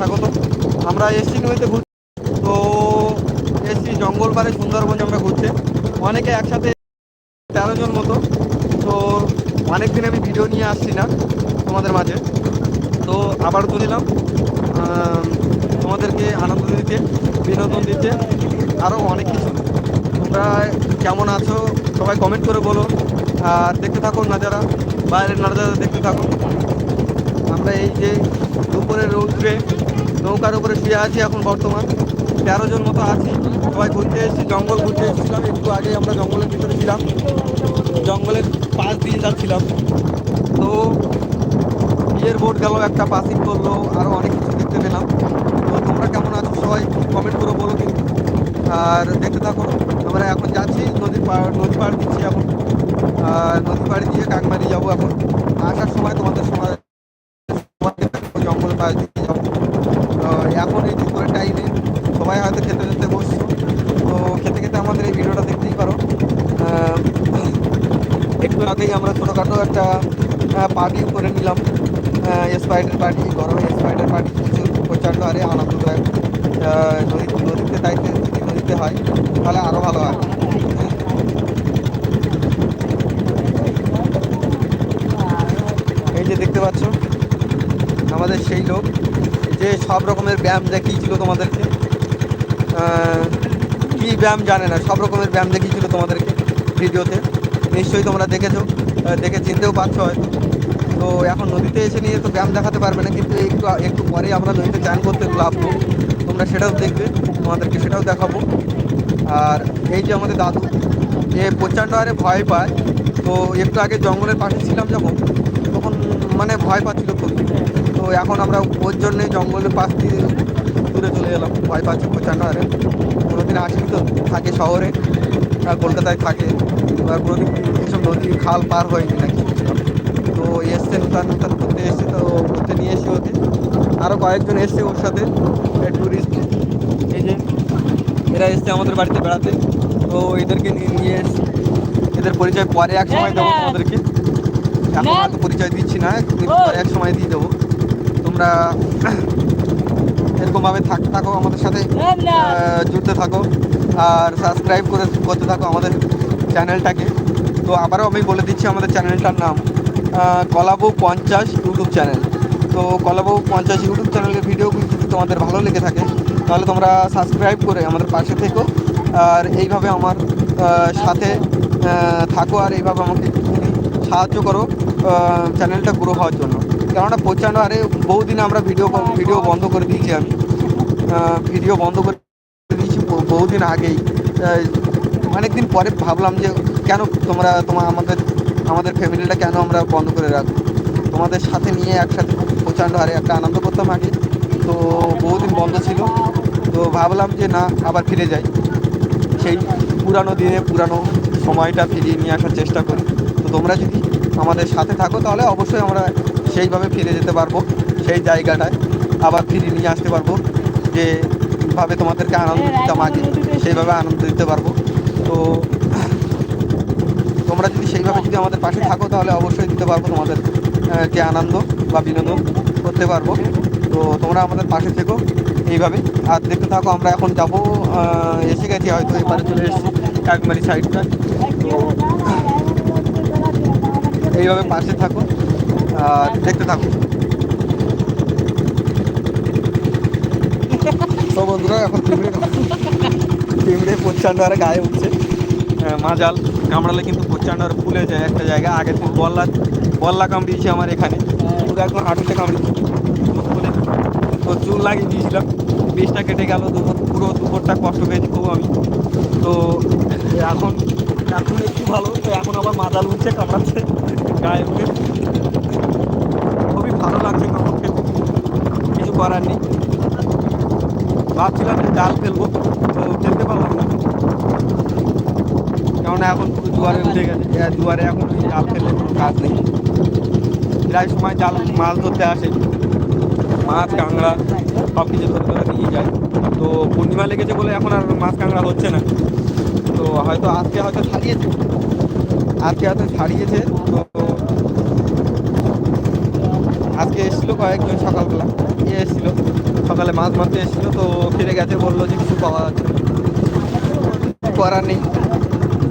স্বাগত। আমরা এসছি নদীতে ঘুরছি। তো এসছি জঙ্গল পাড়ে সুন্দরবন আমরা ঘুরতে অনেকে একসাথে তেরো জন মতো। তো অনেক দিন আমি ভিডিও নিয়ে আসছি না তোমাদের মাঝে। তো আবার আম, তোমাদেরকে আনন্দ দিতে বিনোদন দিতে আরও অনেক কিছু। তোমরা কেমন আছো? সবাই কমেন্ট করে বলো। আর দেখতে থাকো নাজারা বাইরের নাজারা দেখতে থাকো। আমরা এই যে দুপুরে রৌদ্রে নৌকার উপরে শুয়ে আছি এখন বর্তমান। তেরো জন মতো আছি। সবাই ঘুরতে এসেছি, জঙ্গল ঘুরতে এসেছিলাম। একটু আগে আমরা জঙ্গলের ভিতরে ছিলাম। জঙ্গলের পাশ দিয়ে যাচ্ছিলাম। তো বিয়ের বোট গেল, একটা পাসিং করল আরও অনেক কিছু দেখতে পেলাম। তো তোমরা কেমন আছো? সবাই কমেন্ট করে বলো কিন্তু। আর দেখতে থাকো, আমরা এখন যাচ্ছি নদীর পাড় নদী পাড় দিচ্ছি এখন। নদী পাড়ে দিয়ে কাকমারি যাব এখন। আসার সময় তোমাদের সময় জঙ্গল পাশ দিয়ে যাব তো এখন এই দুপুরের টাইমে সবাই হয়তো খেতে খেতে বসছো তো খেতে খেতে আমাদের এই ভিডিওটা দেখতেই পারো আহ, একটু আগেই আমরা ছোটোখাটো একটা পার্টি করে নিলাম। স্পাইডার পার্টি গরমে স্পাইডার পার্টি কিছু প্রচণ্ড হারে আনন্দদায়ক আহ, নদী নদীতে দায়িত্বে যদি নদীতে হয় তাহলে আরও ভালো হয়। এই যে দেখতে পাচ্ছ আমাদের সেই লোক যে সব রকমের ব্যায়াম দেখিয়েছিল তোমাদেরকে। কি ব্যায়াম জানে না সব রকমের ব্যায়াম দেখিয়েছিল তোমাদেরকে ভিডিওতে। নিশ্চয়ই তোমরা দেখেছ দেখে চিনতেও পারছ হয়তো। তো এখন নদীতে এসে নিয়ে তো ব্যায়াম দেখাতে পারবে না, কিন্তু একটু একটু পরে আমরা নদীতে চান করতে লাভবো তোমরা সেটাও দেখবে, তোমাদেরকে সেটাও দেখাবো। আর এই যে আমাদের দাদু, যে প্রচণ্ড হারে ভয় পায়, তো একটু আগে জঙ্গলের পাশে ছিলাম যখন, তখন মানে ভয় পাচ্ছিল খুব। তো এখন আমরা ওর জন্যে জঙ্গলের পাশ দিয়ে দূরে চলে এলাম ভয় পাচ্ছি প্রচণ্ড হারে। কোনোদিন আসিনি তো, থাকে শহরে, আর কলকাতায় থাকে। এবার কোনোদিন এসব নদী খাল পার হয়নি নাকি? তো এসছে নূতন নূতন করতে এসছে তো করতে নিয়ে এসে ওকে আরও কয়েকজন এসছে ওর সাথে ট্যুরিস্ট এই যে এরা এসছে আমাদের বাড়িতে বেড়াতে তো এদেরকে নিয়ে নিয়ে এসছি এদের পরিচয় পরে এক সময় দেবো তোমাদেরকে। এখন হয়তো পরিচয় দিচ্ছি না পরে এক সময় দিয়ে দেবো। তোমরা এরকমভাবে থাকতে থাকো আমাদের সাথে জুড়তে থাকো আর সাবস্ক্রাইব করে করতে থাকো আমাদের চ্যানেলটাকে তো আবারও আমি বলে দিচ্ছি আমাদের চ্যানেলটার নাম। আহ, কলাবউ পঞ্চাশ ইউটিউব চ্যানেল তো কলাবউ পঞ্চাশ ইউটিউব চ্যানেলের ভিডিওগুলো যদি তোমাদের ভালো লেগে থাকে তাহলে তোমরা সাবস্ক্রাইব করে আমাদের পাশে থেকো। আর এইভাবে আমার সাথে থাকো আর এইভাবে আমাকে সাহায্য করো চ্যানেলটা গ্রো হওয়ার জন্য। কেননা প্রচণ্ড আরে বহুদিন আমরা ভিডিও ভিডিও বন্ধ করে দিয়েছি আমি। ভিডিও বন্ধ করে দিয়েছি বহু- বহুদিন আগেই। অনেক দিন পরে ভাবলাম যে কেন তোমরা তোমার আমাদের আমাদের ফ্যামিলিটা কেন আমরা বন্ধ করে রাখব? তোমাদের সাথে নিয়ে একসাথে প্রচণ্ড হারে একটা আনন্দ করতাম আগে। তো বহুদিন বন্ধ ছিল। তো ভাবলাম যে না, আবার ফিরে যাই। সেই পুরানো দিনে পুরানো সময়টা ফিরিয়ে নিয়ে আসার চেষ্টা করি। তো তোমরা যদি আমাদের সাথে থাকো, তাহলে অবশ্যই আমরা সেইভাবে ফিরে যেতে পারব। সেই জায়গাটায় আবার ফিরিয়ে নিয়ে আসতে পারব। যেভাবে তোমাদেরকে আনন্দ দিতাম আগে, সেইভাবে আনন্দ দিতে পারব। তো সেইভাবে যদি আমাদের পাশে থাকো, তাহলে অবশ্যই দিতে পারব তোমাদের যে আনন্দ বা বিনোদন করতে পারব। তো তোমরা আমাদের পাশে থেকো এইভাবে। আর দেখতে থাকো, আমরা এখন যাব এসে গেছি, হয়তো এবারে চলে এসেছি কাকমারি সাইডটা তো এইভাবে পাশে থাকো, আর দেখতে থাকো। তো বন্ধুরা, এখন তিমিরে তিমিরে প্রচণ্ড আর গায়ে উঠছে। মাজাল কামড়ালে কিন্তু প্রচণ্ড আর ফুলে যায় একটা জায়গা আগের দিন বল্লা বল্লা কামড়িয়েছে আমার এখানে। পুরো একদম হাঁটুতে কামড়িয়েছে তো চুল লাগিয়ে দিয়েছিলাম। বিষটা কেটে গেল, দুপুর পুরো দুপুরটা কষ্ট পেয়েছি খুব আমি। তো এখন এখন একটু ভালো, তো এখন আবার মাজাল উঠছে, কামড়াচ্ছে, গায়ে উঠে। খুবই ভালো লাগছে কামড় খেতে। কিছু করার নেই। ভাবছিলাম জাল ফেলব, তো ফেলতে পারলাম না। কেননা এখন পুরো দুয়ারে উঠে গেছে। দুয়ারে এখন জাল ফেললে কোনো কাজ নেই। প্রায় সময় জাল মাছ ধরতে আসে। মাছ কাঁকড়া সব কিছু ধরে ধরে নিয়ে যায়। তো পূর্ণিমা লেগেছে বলে এখন আর মাছ কাঁকড়া হচ্ছে না। তো হয়তো আজকে হয়তো ছাড়িয়েছে। আজকে হয়তো ছাড়িয়েছে। তো আজকে এসেছিল কয়েকজন সকালবেলা। এ এসেছিল। সকালে মাছ মারতে এসেছিল। তো ফিরে গেছে বলল যে কিছু পাওয়া যাচ্ছে করার নেই।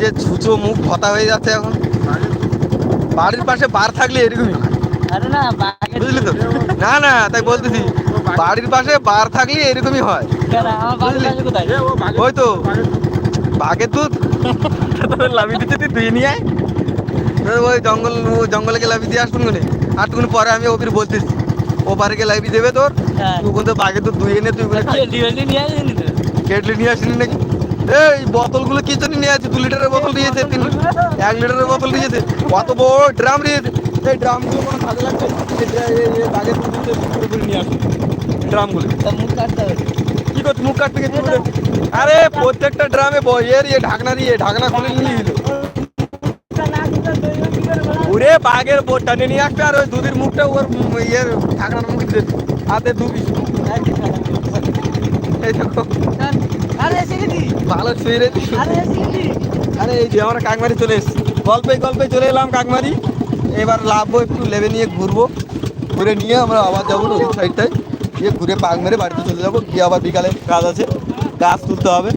যে ছুচো মুখ ভতা হয়ে যাচ্ছে এখন। বাড়ির পাশে বার থাকলে এরকমই। বুঝলি তো? না না তাই বলতেছি বাড়ির পাশে বার থাকলে এরকমই হয়। ওই তো বাঘের দুধ। লাভি দিতে তুই দুই নিয়ে আয়। ওই জঙ্গল জঙ্গলে গিয়ে লাভি দিয়ে আসব কোনে? আটটুকুন পরে আমি ওকে বলতেছি। ও পারে লাভি দেবে তোর। তুই বলতে বাঘের দুধ দুই এনে তুই কেটলি নিয়ে আসলি নাকি? এই বোতলগুলো কি জন্য নিয়ে দু লিটারের বোতল দিয়েছে তিন এক লিটারের বোতল দিয়েছে কত বড় ড্রাম নিয়েছে এই ড্রামগুলো কোনো কাজে লাগছে করে নিয়ে আসুন ড্রামগুলো। কি করছিস মুখ কাটতে বলে? আরে প্রত্যেকটা ড্রামে এর ইয়ে ঢাকনা দিয়ে ঢাকনা খুলে নিয়ে দিল ওরে বাঘের বোটটা নিয়ে আসবে আর ওই দুধের মুখটা ওর ইয়ের ঢাকনার মুখ দিয়ে হাতে দুবি এই দেখো। ভালো ছুঁয়ে রে আরে এই যে আমরা কাকমারি চলে এসেছি। গল্পে গল্পে চলে এলাম কাকমারি। এবার লাভবো একটু লেবে নিয়ে ঘুরবো। ঘুরে নিয়ে আমরা আবার যাব ওই সাইডটায় গিয়ে ঘুরে পাক মেরে বাড়িতে চলে যাব। গিয়ে আবার বিকালে কাজ আছে। গাছ তুলতে হবে।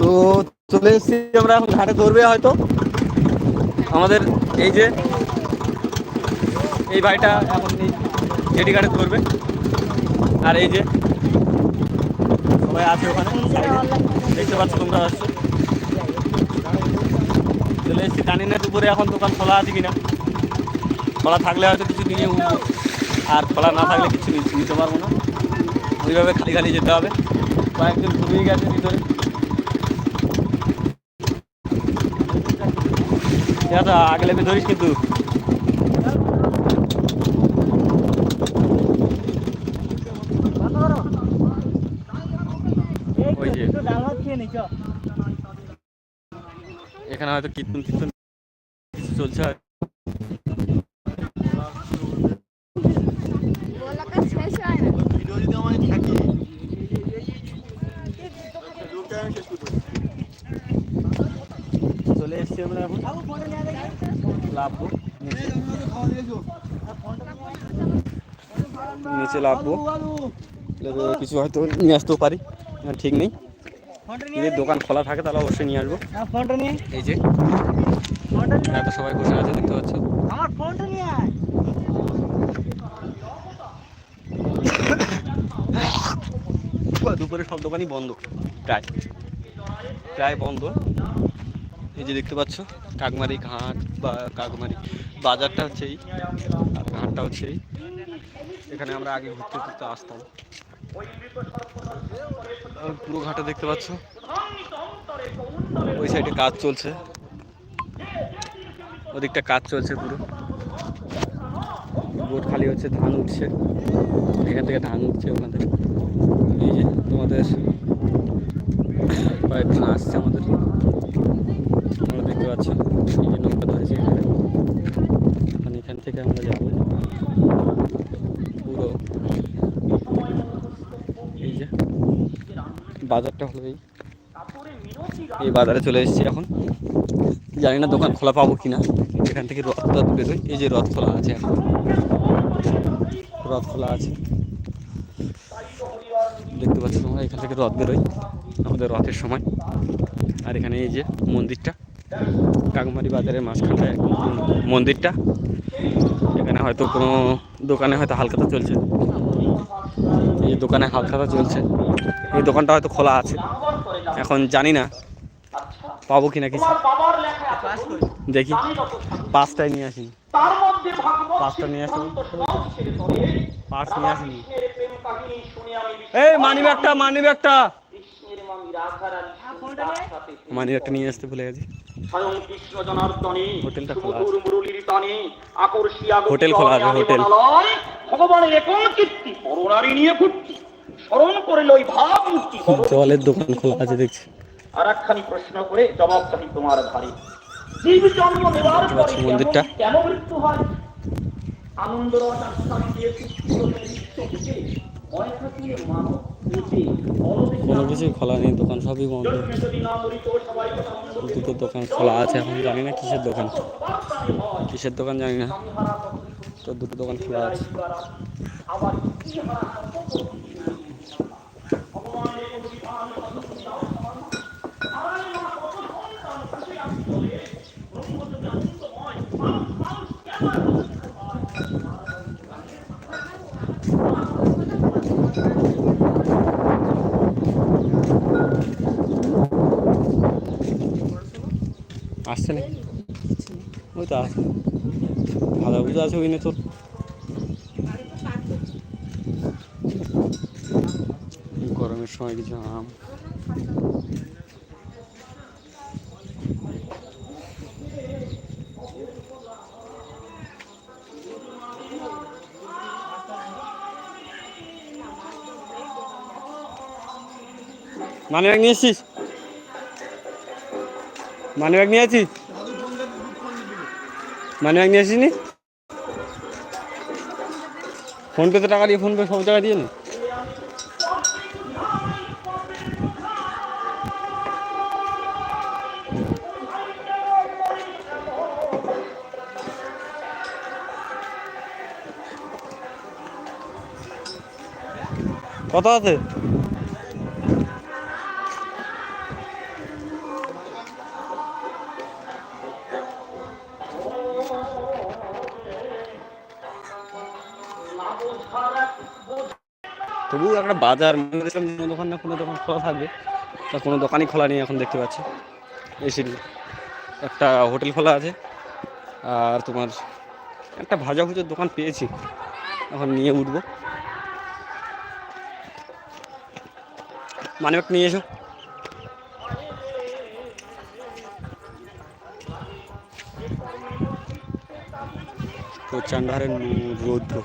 তো চলে এসেছি আমরা। এখন ঘাটে ধরবে হয়তো। আমাদের এই যে এই বাড়িটা এখন জেটি ঘাটে ধরবে। আর এই যে সবাই আছে ওখানে। দেখতে পাচ্ছ তোমরা আসছো। চলে এসেছি। জানি না দুপুরে এখন দোকান খোলা আছে কিনা। খোলা থাকলে হয়তো কিছু নিয়ে উঠবো আর খোলা না থাকলে কিছু নিতে পারব না। ওইভাবে খালি খালি যেতে হবে। কয়েকজন ঘুমিয়ে গেছে ভিতরে। আগলে ধরিস কিন্তু। এখানে হয়তো কীর্তন কীর্তন কিছু চলছে। চলে এসছি আমরা এখন লাভবো নিচে লাভবো কিছু হয়তো নিয়ে আসতেও পারি ঠিক নেই যদি দোকান খোলা থাকে তাহলে অবশ্যই নিয়ে আসব। এই যে। এত সবাই বসে আছে দেখতে পাচ্ছ? আমার ফোনটা নিয়ে আয়। দুপুরে সব দোকানই বন্ধ। প্রায়। প্রায় বন্ধ। এই যে দেখতে পাচ্ছ কাকমারি ঘাট বা কাকমারি বাজারটা হচ্ছে এই আর ঘাটটা হচ্ছে এই এখানে আমরা আগে ঘুরতে ঘুরতে আসতাম। পুরো ঘাটে দেখতে পাচ্ছ। ওই সাইডে কাজ চলছে। ওদিকটা কাজ চলছে পুরো। বোট খালি হচ্ছে, ধান উঠছে। এখান থেকে ধান উঠছে ওখান থেকে এই যে তোমাদের কয়েকজন আসছে আমাদের তোমরা দেখতে পাচ্ছ এই যে নৌকা ধরেছি এখানে এখন এখান থেকে আমরা যাব পুরো এই যে বাজারটা হলো এই। এই বাজারে চলে এসেছি এখন। জানি না দোকান খোলা পাবো কিনা। এখান থেকে রথ টথ বেরোয় এই যে রথ খোলা আছে এখন। রথ খোলা আছে। দেখতে পাচ্ছি তোমরা, এখান থেকে রথ বেরোয় আমাদের রথের সময়। আর এখানে এই যে মন্দিরটা। কাকমারি বাজারের মাঝখানটায় মন্দিরটা। এখানে হয়তো কোনো দোকানে হয়তো হালখাতা চলছে। এই দোকানে হালখাতা চলছে। এই দোকানটা হয়তো খোলা আছে। এখন জানি না, পাবো কিনা কিছু। দেখি, পাঁচটায় নিয়ে আসি পাঁচটা নিয়ে আসি পাঁচ নিয়ে আসিনি। এই মানি ব্যাগটা মানি ব্যাগটা মানি ব্যাগটা নিয়ে আসতে ভুলে গেছি। স্বয়ং কৃষ্ণ জনার্দনে হোটেলটা খোলা আছে। মধুর মুরলীর টানে আকর্ষিয়া হোটেল খোলা হোটেল। ভগবানের একন কীর্তি করুণারি নিয়ে ঘুরছি স্মরণ করে লই ভাব মুক্তি জলের দোকান খোলা আছে দেখছি আর একখানি প্রশ্ন করে জবাব চাই তোমার ধারে জীব জন্ম নেওয়ার পরে আচ্ছা, মন্দিরটা। কেন- মৃত্যু হয় আনন্দ রস আস্থান দিয়ে সৃষ্টি থাকিয়ে মানব কোনো কিছুই খোলা নেই, দোকান সবই বন্ধ। দুটো দোকান খোলা আছে, এখন জানি না কিসের দোকান। কিসের দোকান জানি না। তো দুটো দোকান খোলা আছে আবার কি হারা ভগবানের কোনো বিধান কথা শুনি দাও সমান হারায় মা কত সন্তান খুশি আসি বলে ব্রহ্ম যদি আনন্দময় মানুষ মানুষ কেন আসছে না ওই তো আছে ভালো বুঝে আছে ওই তোর গরমের সময় কিছু আম। মানি ব্যাগ নিয়ে এসছিস? মানি ব্যাগ নিয়ে আছিস মানি ব্যাগ নিয়ে আসিস নি? ফোনপেতে টাকা দিয়ে ফোনপে সব টাকা দিয়ে নি। কত আছে? তবুও একটা বাজার, মনে দেখলাম কোনো দোকান না, কোনো দোকান খোলা থাকবে। তা কোনো দোকানই খোলা নেই এখন দেখতে পাচ্ছি। এসি একটা হোটেল খোলা আছে। আর তোমার একটা ভাজা ভুজোর দোকান পেয়েছি। এখন নিয়ে উঠবো। মানে নিয়ে এসো। প্রচণ্ড হারে রৌদ্র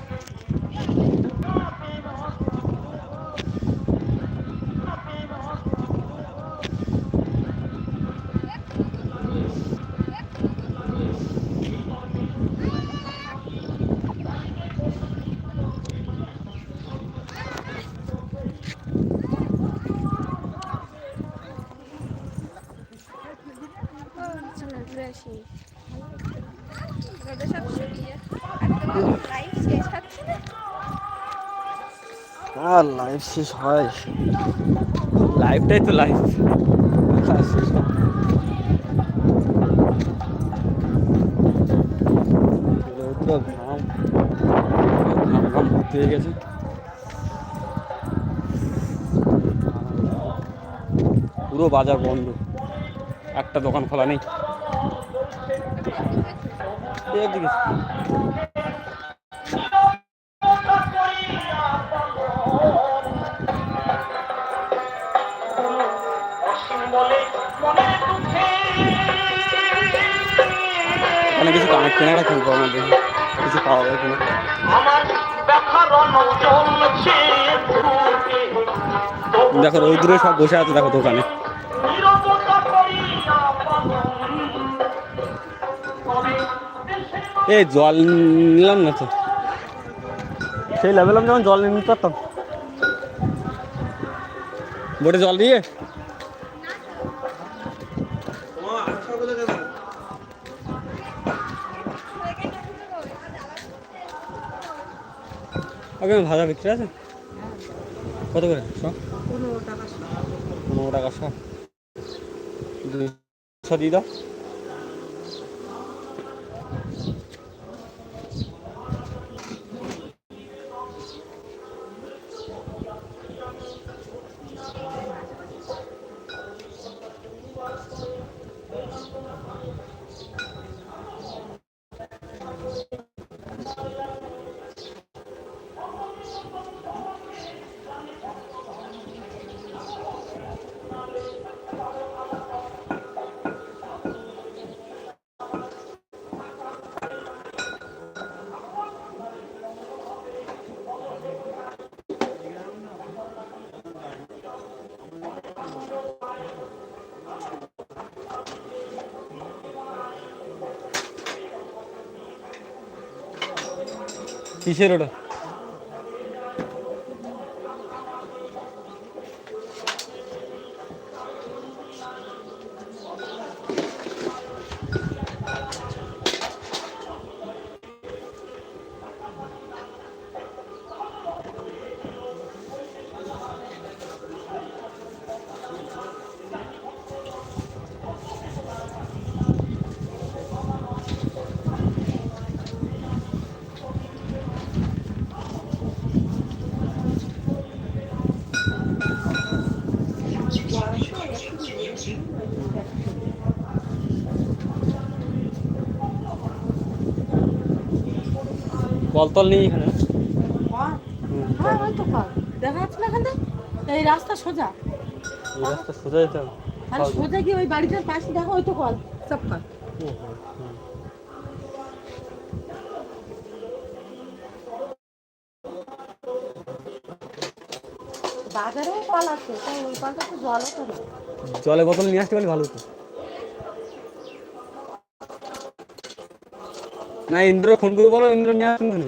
ঘুরে আসি রোদে সব শুকিয়ে একদম লাইফ শেষ হচ্ছে না আর লাইফ শেষ হয়। লাইফটাই তো ভর্তি হয়ে গেছে পুরো বাজার বন্ধ। একটা দোকান খোলা নেই। কিছু কানেক্ট করব আমাদের। কিছু পাওয়া যায় কিনা। দেখো রৌদ্রে সব বসে আছে দেখো দোকানে। এই জল নিলাম না তো? সেই লেভেল আমি যখন জল নিতে পারতাম বোটে জল দিয়ে? ওকে ভাজা বিক্রি আছে? কত করে? পনেরো টাকা সব দুশো দিয়ে দাও। टी शर्ट কলতল নেই এখানে? হ্যাঁ ওই তো কল। দেখা যাচ্ছে না এখান? এই রাস্তা সোজা। এই রাস্তা সোজা যেতে হবে সোজা গিয়ে ওই বাড়িটার পাশে দেখো ওই তো কল সব কল। কল আছে, তাই ওই তো জল তো না জলে বোতল নিয়ে আসতে পারলে ভালো হতো। না, ইন্দ্র, ফোন করে বলো, ইন্দ্র নিয়ে আসুন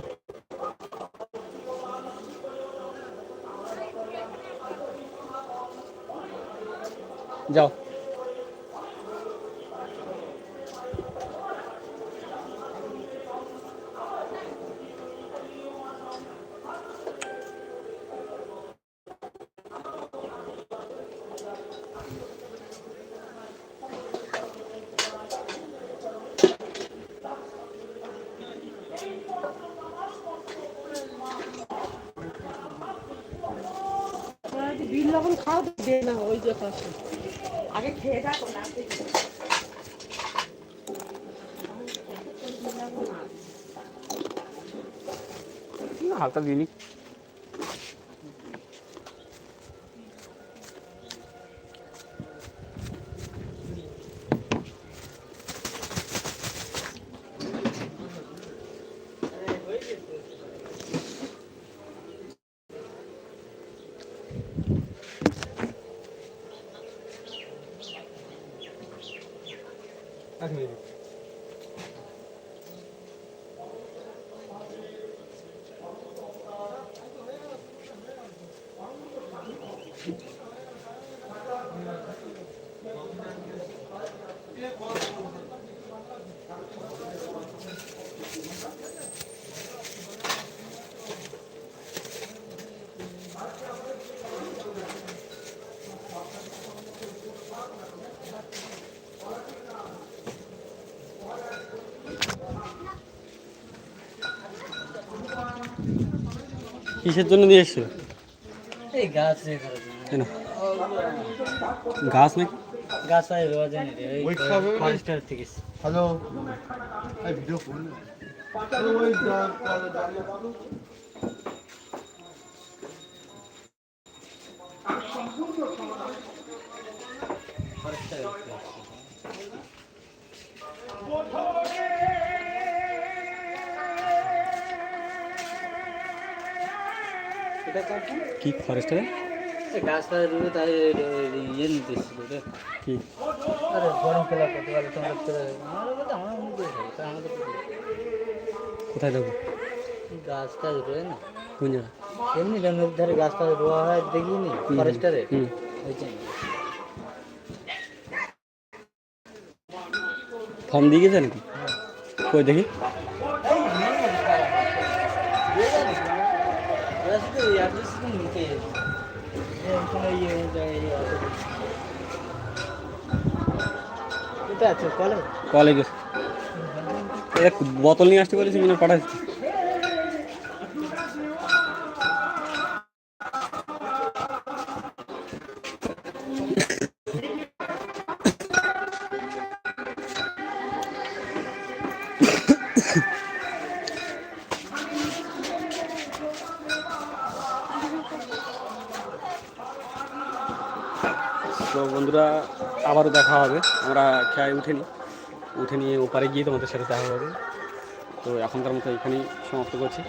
যাও তোমরা যদি বিল লবণ খাও তো দে না ওই যে পাশে আগে খেয়ে দেখো না দেখি। না হালকা দিনই এক কিসের জন্য দিয়ে এসছো এই গাছ রে করার জন্য। কেন গাছ নাকি? গাছ আর রোয়া জানি রে ওই ওই? থেকে হ্যালো? এই ভিডিও ফোন ওই কি? ফরেস্টারে গাছটা রুয়ে তাই ইয়ে নিতে এসেছিল রে কি আরে গরম খেলা করতে পারে তোমরা আমার মনে আমাদের কোথায় দেবো গাছটা রয়ে না কোন জায়গা এমনি নদীর ধারে গাছটা রোয়া হয় দেখিনি ফরেস্টারে হুম ওই ফর্ম দিয়ে গেছে নাকি কই দেখি কলেজ? কলে গেছে বোতল নিয়ে আসতে বলেছি মানে পাঠাচ্ছি। বন্ধুরা, আবারও দেখা হবে। আমরা খেয়ায় উঠিনি। উঠে নিয়ে ওপারে গিয়ে তোমাদের সাথে দেখা হবে। তো এখনকার মতো এখানেই সমাপ্ত করছি।